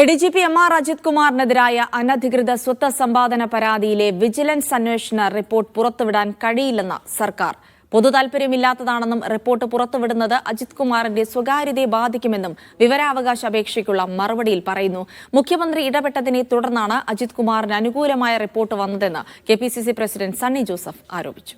A D G P M R Ajith കുമാറിനെതിരായ അനധികൃത സ്വത്ത് സമ്പാദന പരാതിയിലെ vigilance അന്വേഷണ റിപ്പോർട്ട് പുറത്തുവിടാൻ കഴിയില്ലെന്ന് സർക്കാർ. പൊതുതാൽപര്യമില്ലാത്തതാണെന്നും റിപ്പോർട്ട് പുറത്തുവിടുന്നത് അജിത് കുമാറിന്റെ സ്വകാര്യതയെ ബാധിക്കുമെന്നും വിവരാവകാശ അപേക്ഷയ്ക്കുള്ള മറുപടിയിൽ പറയുന്നു. മുഖ്യമന്ത്രി ഇടപെട്ടതിനെ തുടർന്നാണ് അജിത് കുമാറിന് അനുകൂലമായ റിപ്പോർട്ട് വന്നതെന്ന് കെ പ്രസിഡന്റ് സണ്ണി ജോസഫ് ആരോപിച്ചു.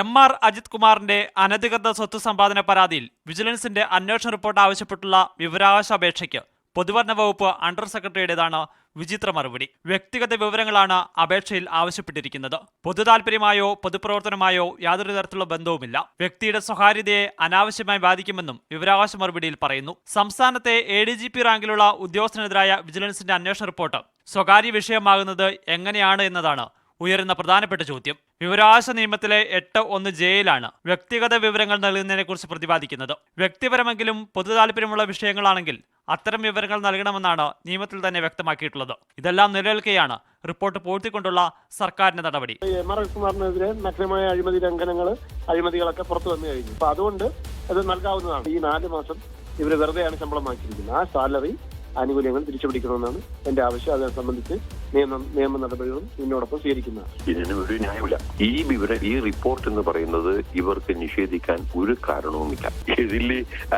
എം ആർ അജിത് കുമാറിന്റെ അനധികൃത സ്വത്ത് സമ്പാദന പരാതിയിൽ വിജിലൻസിന്റെ അന്വേഷണ റിപ്പോർട്ട് ആവശ്യപ്പെട്ടുള്ള വിവരാവകാശ അപേക്ഷയ്ക്ക് പൊതുഭരണ വകുപ്പ് അണ്ടർ സെക്രട്ടറിയുടേതാണ് വിചിത്ര മറുപടി. വ്യക്തിഗത വിവരങ്ങളാണ് അപേക്ഷയിൽ ആവശ്യപ്പെട്ടിരിക്കുന്നത്. പൊതുതാൽപര്യമായോ പൊതുപ്രവർത്തനമായോ യാതൊരു തരത്തിലുള്ള ബന്ധവുമില്ല. വ്യക്തിയുടെ സ്വകാര്യതയെ അനാവശ്യമായി ബാധിക്കുമെന്നും വിവരാവകാശ മറുപടിയിൽ പറയുന്നു. സംസ്ഥാനത്തെ എ ഡി ജി പി റാങ്കിലുള്ള ഉദ്യോഗസ്ഥനെതിരായ വിജിലൻസിന്റെ അന്വേഷണ റിപ്പോർട്ട് സ്വകാര്യ വിഷയമാകുന്നത് എങ്ങനെയാണ് എന്നതാണ് ഉയരുന്ന പ്രധാനപ്പെട്ട ചോദ്യം. വിവരാവകാശ നിയമത്തിലെ എട്ട് ഒന്ന് ജയിലാണ് വ്യക്തിഗത വിവരങ്ങൾ നൽകുന്നതിനെക്കുറിച്ച് പ്രതിപാദിക്കുന്നത്. വ്യക്തിപരമെങ്കിലും പൊതു താല്പര്യമുള്ള വിഷയങ്ങളാണെങ്കിൽ അത്തരം വിവരങ്ങൾ നൽകണമെന്നാണ് നിയമത്തിൽ തന്നെ വ്യക്തമാക്കിയിട്ടുള്ളത്. ഇതെല്ലാം നിലനിൽക്കെയാണ് റിപ്പോർട്ട് പൂഴ്ത്തിക്കൊണ്ടുള്ള സർക്കാരിന്റെ നടപടി. എം ആർ കുമാറിനെതിരെ നഗ്നമായ അഴിമതി ലംഘനങ്ങൾ അഴിമതികളൊക്കെ പുറത്തു വന്നു കഴിഞ്ഞു. അപ്പൊ അതുകൊണ്ട് അത് നൽകാവുന്നതാണ്. ഈ നാല് മാസം ഇവർ വെറുതെയാണ് ശമ്പളം വാങ്ങിച്ചിരിക്കുന്നത്. ആ സാലറി ആനുകൂല്യങ്ങൾ തിരിച്ചുപിടിക്കണമെന്നാണ് എന്റെ ആവശ്യം. അതിനെ സംബന്ധിച്ച് നിയമ നിയമ നടപടികളും ഇതിനോടൊപ്പം സ്വീകരിക്കുന്നത് ഇതിന് ഒരു ന്യായമില്ല ഈ വിവരം ഈ റിപ്പോർട്ട് എന്ന് പറയുന്നത് ഇവർക്ക് നിഷേധിക്കാൻ ഒരു കാരണവുമില്ല. ഇതിൽ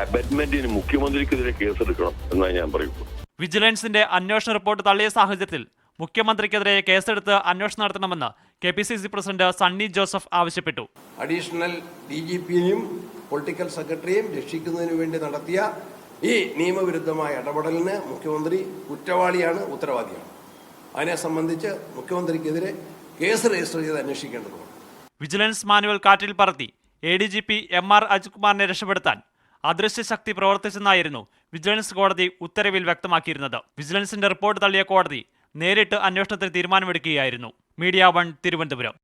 അബറ്റ്മെന്റിന് മുഖ്യമന്ത്രിക്കെതിരെ കേസെടുക്കണം എന്നാ ഞാൻ പറയുള്ളൂ. വിജിലൻസിന്റെ അന്വേഷണ റിപ്പോർട്ട് തള്ളിയ സാഹചര്യത്തിൽ മുഖ്യമന്ത്രിക്കെതിരെ കേസെടുത്ത് അന്വേഷണം നടത്തണമെന്ന് K P C C president Sunny Joseph ആവശ്യപ്പെട്ടു. അഡീഷണൽ ഡി ജി പിയെയും പൊളിറ്റിക്കൽ സെക്രട്ടറിയെയും രക്ഷിക്കുന്നതിന് വേണ്ടി നടത്തിയ ഈ നിയമവിരുദ്ധമായ ഇടപെടലിന് മുഖ്യമന്ത്രി കുറ്റവാളിയാണ് ഉത്തരവാദിയാണ്. അതിനെ സംബന്ധിച്ച് മുഖ്യമന്ത്രിക്കെതിരെ കേസ് രജിസ്റ്റർ ചെയ്ത് അന്വേഷിക്കേണ്ടതുണ്ട് വിജിലൻസ് മാനുവൽ കാറ്റിൽ പറത്തി A D G P M R അജിത്കുമാറിനെ രക്ഷപ്പെടുത്താൻ അദൃശ്യ ശക്തി പ്രവർത്തിച്ചെന്നായിരുന്നു വിജിലൻസ് കോടതി ഉത്തരവിൽ വ്യക്തമാക്കിയിരുന്നത്. വിജിലൻസിന്റെ റിപ്പോർട്ട് തള്ളിയ കോടതി നേരിട്ട് അന്വേഷണത്തിന് തീരുമാനമെടുക്കുകയായിരുന്നു. Media one Thiruvananthapuram.